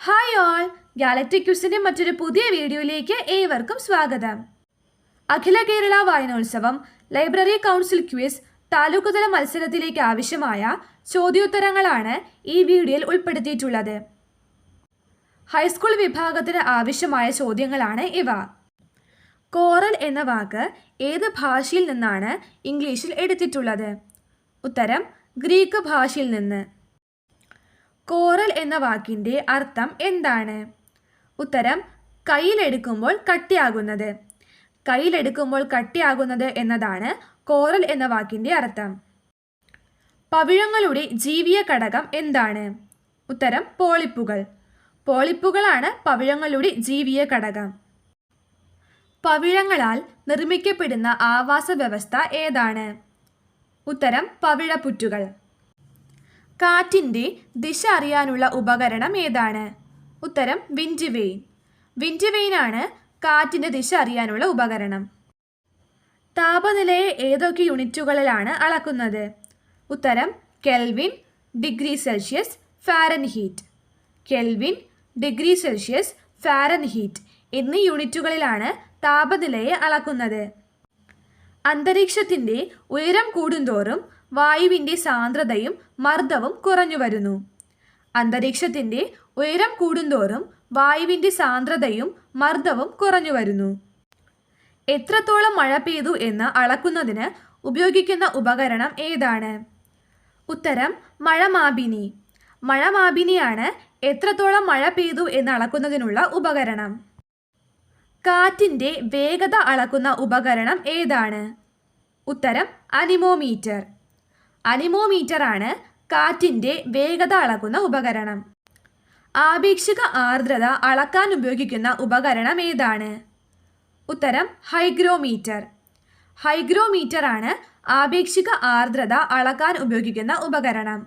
Hi all galactic ക്യൂസിന്റെ മറ്റൊരു പുതിയ വീഡിയോയിലേക്ക് ഏവർക്കും സ്വാഗതം. അഖില കേരള വായനോത്സവം ലൈബ്രറി കൗൺസിൽ ക്വിസ് താലൂക്കുതല മത്സരത്തിലേക്ക് ആവശ്യമായ ചോദ്യോത്തരങ്ങളാണ് ഈ വീഡിയോയിൽ ഉൾപ്പെടുത്തിയിട്ടുള്ളത്. ഹൈസ്കൂൾ വിഭാഗത്തിന് ആവശ്യമായ ചോദ്യങ്ങളാണ് ഇവ. കോറൽ എന്ന വാക്ക് ഏത് ഭാഷയിൽ നിന്നാണ് ഇംഗ്ലീഷിൽ എടുത്തിട്ടുള്ളത്? ഉത്തരം ഗ്രീക്ക് ഭാഷയിൽ നിന്ന്. കോറൽ എന്ന വാക്കിന്റെ അർത്ഥം എന്താണ്? ഉത്തരം കയ്യിലെടുക്കുമ്പോൾ കട്ടിയാകുന്നത്. കയ്യിലെടുക്കുമ്പോൾ കട്ടിയാകുന്നത് എന്നതാണ് കോറൽ എന്ന വാക്കിന്റെ അർത്ഥം. പവിഴങ്ങളുടെ ജീവിയ ഘടകം എന്താണ്? ഉത്തരം പോളിപ്പുകൾ. പോളിപ്പുകളാണ് പവിഴങ്ങളുടെ ജീവിയ ഘടകം. പവിഴങ്ങളാൽ നിർമ്മിക്കപ്പെടുന്ന ആവാസ വ്യവസ്ഥ ഏതാണ്? ഉത്തരം പവിഴപ്പുറ്റുകൾ. കാറ്റിന്റെ ദിശ അറിയാനുള്ള ഉപകരണം ഏതാണ്? ഉത്തരം വിൻഡ് വെയിൻ. വിൻഡ് കാറ്റിന്റെ ദിശ അറിയാനുള്ള ഉപകരണം. താപനിലയെ ഏതൊക്കെ യൂണിറ്റുകളിലാണ് അളക്കുന്നത്? ഉത്തരം kelvin degree Celsius Fahrenheit kelvin degree Celsius Fahrenheit എന്നീ യൂണിറ്റുകളിലാണ് താപനിലയെ അളക്കുന്നത്. അന്തരീക്ഷത്തിന്റെ ഉയരം കൂടുന്തോറും വായുവിന്റെ സാന്ദ്രതയും മർദ്ദവും കുറഞ്ഞു വരുന്നു. അന്തരീക്ഷത്തിന്റെ ഉയരം കൂടുന്തോറും വായുവിന്റെ സാന്ദ്രതയും മർദ്ദവും കുറഞ്ഞു വരുന്നു. എത്രത്തോളം മഴ പെയ്തു എന്ന് അളക്കുന്നതിന് ഉപയോഗിക്കുന്ന ഉപകരണം ഏതാണ്? ഉത്തരം മഴമാപിനി. മഴമാപിനിയാണ് എത്രത്തോളം മഴ പെയ്തു എന്ന് അളക്കുന്നതിനുള്ള ഉപകരണം. കാറ്റിന്റെ വേഗത അളക്കുന്ന ഉപകരണം ഏതാണ്? ഉത്തരം അനിമോമീറ്റർ. അനിമോമീറ്റർ ആണ് കാറ്റിന്റെ വേഗത അളക്കുന്ന ഉപകരണം. ആപേക്ഷിക ആർദ്രത അളക്കാൻ ഉപയോഗിക്കുന്ന ഉപകരണം ഏതാണ്? ഉത്തരം ഹൈഗ്രോമീറ്റർ. ഹൈഗ്രോമീറ്റർ ആണ് ആപേക്ഷിക ആർദ്രത അളക്കാൻ ഉപയോഗിക്കുന്ന ഉപകരണം.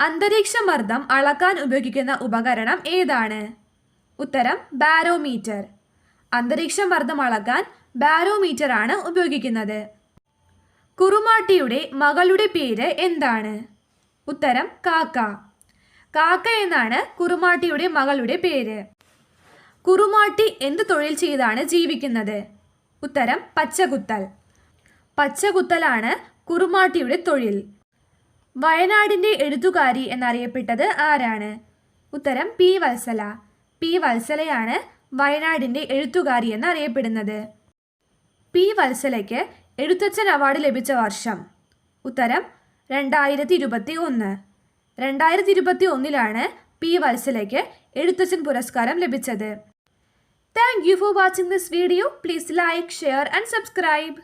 അന്തരീക്ഷ മർദ്ദം അളക്കാൻ ഉപയോഗിക്കുന്ന ഉപകരണം ഏതാണ്? ഉത്തരം ബാരോമീറ്റർ. അന്തരീക്ഷ മർദ്ദം അളക്കാൻ ബാരോമീറ്റർ ആണ് ഉപയോഗിക്കുന്നത്. കുറുമാട്ടിയുടെ മകളുടെ പേര് എന്താണ്? ഉത്തരം കാക്ക. കാക്ക എന്നാണ് കുറുമാട്ടിയുടെ മകളുടെ പേര്. കുറുമാട്ടി എന്ത് തൊഴിൽ ചെയ്താണ് ജീവിക്കുന്നത്? ഉത്തരം പച്ചകുത്തൽ. പച്ചകുത്തലാണ് കുറുമാട്ടിയുടെ തൊഴിൽ. വയനാടിന്റെ എഴുത്തുകാരി എന്നറിയപ്പെട്ടത് ആരാണ്? ഉത്തരം പി വത്സല. പി വത്സലയാണ് വയനാടിന്റെ എഴുത്തുകാരി എന്നറിയപ്പെടുന്നത്. പി വത്സലയ്ക്ക് എഴുത്തച്ഛൻ അവാർഡ് ലഭിച്ച വർഷം. ഉത്തരം രണ്ടായിരത്തി ഇരുപത്തി ഒന്ന് രണ്ടായിരത്തി ഇരുപത്തി ഒന്നിലാണ് പി വത്സലയ്ക്ക് എഴുത്തച്ഛൻ പുരസ്കാരം ലഭിച്ചത്. Thank you for watching this video. Please like share and subscribe.